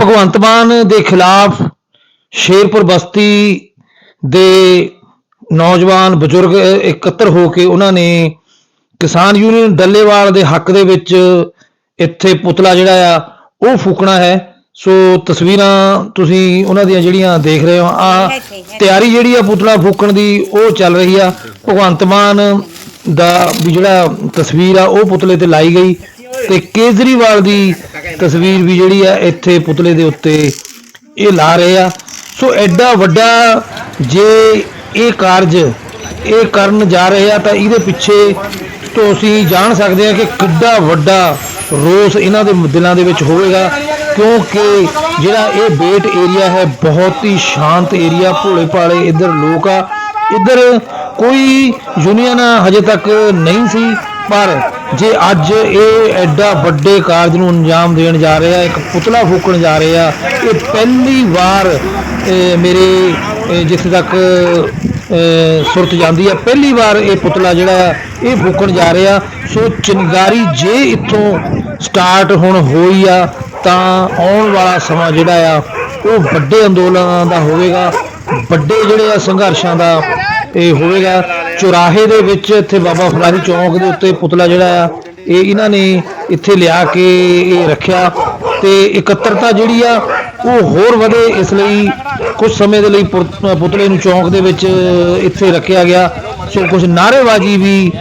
ਭਗਵੰਤ ਮਾਨ ਦੇ ਖਿਲਾਫ ਸ਼ੇਰਪੁਰ ਬਸਤੀ ਦੇ ਨੌਜਵਾਨ ਬਜ਼ੁਰਗ ਇਕੱਤਰ ਹੋ ਕੇ ਉਹਨਾਂ ਨੇ ਕਿਸਾਨ ਯੂਨੀਅਨ ਡੱਲੇਵਾਲ ਦੇ ਹੱਕ ਦੇ ਵਿੱਚ ਇੱਥੇ ਪੁਤਲਾ ਜਿਹੜਾ ਆ, ਉਹ ਫੂਕਣਾ ਹੈ। ਸੋ ਤਸਵੀਰਾਂ ਤੁਸੀਂ ਉਹਨਾਂ ਦੀਆਂ ਜਿਹੜੀਆਂ ਦੇਖ ਰਹੇ ਹੋ, ਆ ਤਿਆਰੀ ਜਿਹੜੀ ਆ ਪੁਤਲਾ ਫੂਕਣ ਦੀ, ਉਹ ਚੱਲ ਰਹੀ ਆ। ਭਗਵੰਤ ਮਾਨ ਦਾ ਵੀ ਜਿਹੜਾ ਤਸਵੀਰ ਆ, ਉਹ ਪੁਤਲੇ ਤੇ ਲਾਈ ਗਈ। ਤੇ ਕੇਜਰੀਵਾਲ ਦੀ ਤਸਵੀਰ ਵੀ ਜਿਹੜੀ ਆ ਇੱਥੇ ਪੁਤਲੇ ਦੇ ਉੱਤੇ ਇਹ ਲਾ ਰਹੇ ਆ। ਸੋ ਐਡਾ ਵੱਡਾ ਜੇ ਇਹ ਕਾਰਜ ਇਹ ਕਰਨ ਜਾ ਰਹੇ ਆ ਤਾਂ ਇਹਦੇ ਪਿੱਛੇ ਤੋਂ ਅਸੀਂ ਜਾਣ ਸਕਦੇ ਆ ਕਿ ਕਿੱਡਾ ਵੱਡਾ ਰੋਸ ਇਹਨਾਂ ਦੇ ਦਿਲਾਂ ਦੇ ਵਿੱਚ ਹੋਵੇਗਾ, ਕਿਉਂਕਿ ਜਿਹੜਾ ਇਹ ਬੇਟ ਏਰੀਆ ਹੈ ਬਹੁਤ ਹੀ ਸ਼ਾਂਤ ਏਰੀਆ ਭੋਲੇ ਭਾਲੇ ਇੱਧਰ ਲੋਕ ਆ। ਇੱਧਰ ਕੋਈ ਯੂਨੀਅਨ ਹਜੇ ਤੱਕ ਨਹੀਂ ਸੀ, ਪਰ ਜੇ ਅੱਜ ਇਹ ਐਡਾ ਵੱਡੇ ਕਾਰਜ ਨੂੰ ਅੰਜਾਮ ਦੇਣ ਜਾ ਰਹੇ ਆ ਇੱਕ ਪੁਤਲਾ ਫੂਕਣ ਜਾ ਰਹੇ ਆ ਇਹ ਪਹਿਲੀ ਵਾਰ ਮੇਰੇ ਜਿੱਥੇ ਤੱਕ ਸੁਰਤ ਜਾਂਦੀ ਆ ਪਹਿਲੀ ਵਾਰ ਇਹ ਪੁਤਲਾ ਜਿਹੜਾ ਆ, ਇਹ ਫੂਕਣ ਜਾ ਰਿਹਾ। ਸੋ ਚਿੰਗਾਰੀ ਜੇ ਇੱਥੋਂ ਸਟਾਰਟ ਹੁਣ ਹੋਈ ਆ ਤਾਂ ਆਉਣ ਵਾਲਾ ਸਮਾਂ ਜਿਹੜਾ ਆ ਉਹ ਵੱਡੇ ਅੰਦੋਲਨਾਂ ਦਾ ਹੋਵੇਗਾ ਵੱਡੇ ਜਿਹੜੇ ਆ ਸੰਘਰਸ਼ਾਂ ਦਾ ਇਹ ਹੋਵੇਗਾ। ਚੁਰਾਹੇ ਦੇ ਵਿੱਚ ਇੱਥੇ ਬਾਬਾ ਫੁਲਾਰੀ ਚੌਂਕ ਦੇ ਉੱਤੇ ਪੁਤਲਾ ਜਿਹੜਾ ਆ, ਇਹ ਇਹਨਾਂ ਨੇ ਇੱਥੇ ਲਿਆ ਕੇ ਇਹ ਰੱਖਿਆ ਤੇ ਇਕੱਤਰਤਾ ਜਿਹੜੀ ਆ, ਉਹ ਹੋਰ ਵਧੇ ਇਸ ਲਈ ਕੁਝ ਸਮੇਂ ਦੇ ਲਈ ਪੁਰ- ਪੁਤਲੇ ਨੂੰ ਚੌਂਕ ਦੇ ਵਿੱਚ ਇੱਥੇ ਰੱਖਿਆ ਗਿਆ। ਸੋ ਕੁਝ ਨਾਅਰੇਬਾਜ਼ੀ ਵੀ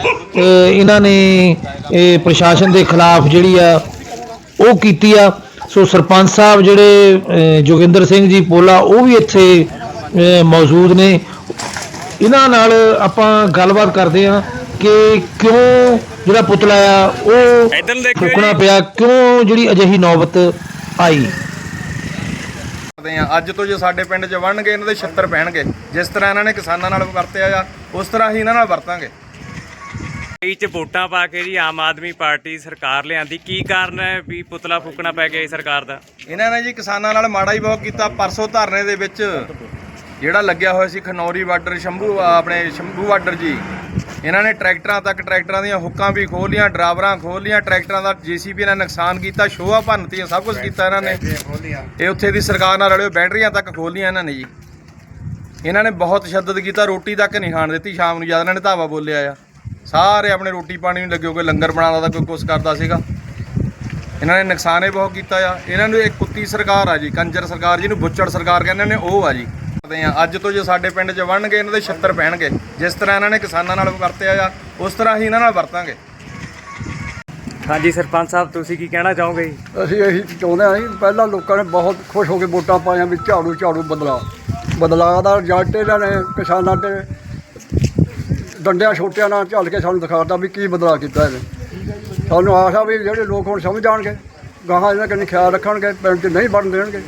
ਇਹਨਾਂ ਨੇ ਇਹ ਪ੍ਰਸ਼ਾਸਨ ਦੇ ਖਿਲਾਫ ਜਿਹੜੀ ਆ, ਉਹ ਕੀਤੀ ਆ। ਸੋ ਸਰਪੰਚ ਸਾਹਿਬ ਜਿਹੜੇ ਜੋਗਿੰਦਰ ਸਿੰਘ ਜੀ ਪੋਲਾ, ਉਹ ਵੀ ਇੱਥੇ ਮੌਜੂਦ ਨੇ। ਇਹਨਾਂ ਨਾਲ ਆਪਾਂ ਗੱਲਬਾਤ ਕਰਦੇ ਆ ਕਿ ਕਿਉਂ ਜਿਹੜਾ ਪੁਤਲਾ ਆ ਉਹ ਇੱਧਰ ਨੂੰ ਦੇਖਿਓ ਫੂਕਣਾ ਜੀ। ਪਿਆ ਕਿਉਂ ਜਿਹੜੀ ਅਜਿਹੀ ਨੌਬਤ ਆਈ? ਕਰਦੇ ਆ ਅੱਜ ਤੋਂ ਜੇ ਸਾਡੇ ਪਿੰਡ 'ਚ ਵੜਨਗੇ ਇਹਨਾਂ ਦੇ 76 ਪੈਣਗੇ। ਜਿਸ ਤਰ੍ਹਾਂ ਇਹਨਾਂ ਨੇ ਕਿਸਾਨਾਂ ਨਾਲ ਵਰਤਿਆ ਆ ਉਸ ਤਰ੍ਹਾਂ ਹੀ ਇਹਨਾਂ ਨਾਲ ਵਰਤਾਂਗੇ। ਕਈ ਚ ਵੋਟਾਂ ਪਾ ਕੇ ਜੀ ਆਮ ਆਦਮੀ ਪਾਰਟੀ ਸਰਕਾਰ ਲਿਆਂਦੀ। ਕੀ ਕਾਰਨ ਹੈ ਵੀ ਪੁਤਲਾ ਫੂਕਣਾ ਪੈ ਗਿਆ ਜੀ ਸਰਕਾਰ ਦਾ? ਇਹਨਾਂ ਨੇ ਜੀ ਕਿਸਾਨਾਂ ਨਾਲ ਮਾੜਾ ਹੀ ਬਹੁਤ ਕੀਤਾ। ਪਰਸੋਂ ਧਰਨੇ ਦੇ ਵਿੱਚ ਜਿਹੜਾ ਲੱਗਿਆ ਹੋਇਆ ਸੀ ਖਨੌਰੀ ਬਾਰਡਰ ਸ਼ੰਭੂ ਆਪਣੇ ਸ਼ੰਭੂ ਬਾਰਡਰ ਜੀ ਇਹਨਾਂ ਨੇ ਟਰੈਕਟਰਾਂ ਤੱਕ ਟਰੈਕਟਰਾਂ ਦੀਆਂ ਹੁੱਕਾਂ ਵੀ ਖੋਹ ਲੀਆਂ ਡਰਾਈਵਰਾਂ ਖੋਹ ਲੀਆਂ ਟਰੈਕਟਰਾਂ ਦਾ ਜੀਸੀਬੀ ਨੇ ਨੁਕਸਾਨ ਕੀਤਾ ਸ਼ੋਆ ਭੰਨਤੀਆਂ ਸਭ ਕੁਝ ਕੀਤਾ ਇਹਨਾਂ ਨੇ। ਇਹ ਉੱਥੇ ਦੀ ਸਰਕਾਰ ਨਾਲ ਰਲਿਓ ਬੈਟਰੀਆਂ ਤੱਕ ਖੋਹ ਲੀਆਂ ਇਹਨਾਂ ਨੇ ਜੀ। ਇਹਨਾਂ ਨੇ ਬਹੁਤ ਤਸ਼ੱਦਦ ਕੀਤਾ ਰੋਟੀ ਤੱਕ ਨਹੀਂ ਖਾਣ ਦਿੱਤੀ ਸ਼ਾਮ ਨੂੰ ਜਦ ਇਹਨਾਂ ਨੇ ਧਾਵਾ ਬੋਲਿਆ ਆ। ਸਾਰੇ ਆਪਣੇ ਰੋਟੀ ਪਾਣੀ ਨੂੰ ਲੱਗੇ ਕੋਈ ਲੰਗਰ ਬਣਾਉਂਦਾ ਤਾਂ ਕੋਈ ਕੁਛ ਕਰਦਾ ਸੀਗਾ। ਇਹਨਾਂ ਨੇ ਨੁਕਸਾਨ ਹੀ ਬਹੁਤ ਕੀਤਾ ਆ। ਇਹਨਾਂ ਨੂੰ ਇੱਕ ਕੁੱਤੀ ਸਰਕਾਰ ਆ ਜੀ ਕੰਜਰ ਸਰਕਾਰ ਜਿਹਨੂੰ ਬੁੱਚੜ ਸਰਕਾਰ ਕਹਿੰਦੇ ਨੇ ਉਹ ਆ ਜੀ। ਕਰਦੇ ਆ ਅੱਜ ਤੋਂ ਜੇ ਸਾਡੇ ਪਿੰਡ 'ਚ ਵੜਨਗੇ ਇਹਨਾਂ ਦੇ 76 ਪੈਣਗੇ। ਜਿਸ ਤਰ੍ਹਾਂ ਇਹਨਾਂ ਨੇ ਕਿਸਾਨਾਂ ਨਾਲ ਵਰਤਿਆ ਆ ਉਸ ਤਰ੍ਹਾਂ ਹੀ ਇਹਨਾਂ ਨਾਲ ਵਰਤਾਂਗੇ। ਹਾਂਜੀ ਸਰਪੰਚ ਸਾਹਿਬ ਤੁਸੀਂ ਕੀ ਕਹਿਣਾ ਚਾਹੋਗੇ? ਜੀ ਅਸੀਂ ਇਹੀ ਚਾਹੁੰਦੇ ਹਾਂ ਜੀ ਪਹਿਲਾਂ ਲੋਕਾਂ ਨੇ ਬਹੁਤ ਖੁਸ਼ ਹੋ ਕੇ ਵੋਟਾਂ ਪਾਈਆਂ ਵੀ ਝਾੜੂ ਝਾੜੂ ਬਦਲਾ। ਬਦਲਾਅ ਦਾ ਰਿਜ਼ਲਟ ਇਹਨਾਂ ਨੇ ਕਿਸਾਨਾਂ ਤੇ ਡੰਡਿਆਂ ਛੋਟਿਆਂ ਨਾਲ ਝੱਲ ਕੇ ਸਾਨੂੰ ਦਿਖਾਤਾ ਵੀ ਕੀ ਬਦਲਾਅ ਕੀਤਾ ਇਹਨੇ। ਸਾਨੂੰ ਆਸ ਆ ਵੀ ਜਿਹੜੇ ਲੋਕ ਹੁਣ ਸਮਝ ਜਾਣਗੇ ਗਾਹਾਂ ਇਹਨਾਂ ਕੰਨੀ ਖਿਆਲ ਰੱਖਣਗੇ ਪਿੰਡ 'ਚ ਨਹੀਂ ਵੜਨ ਦੇਣਗੇ।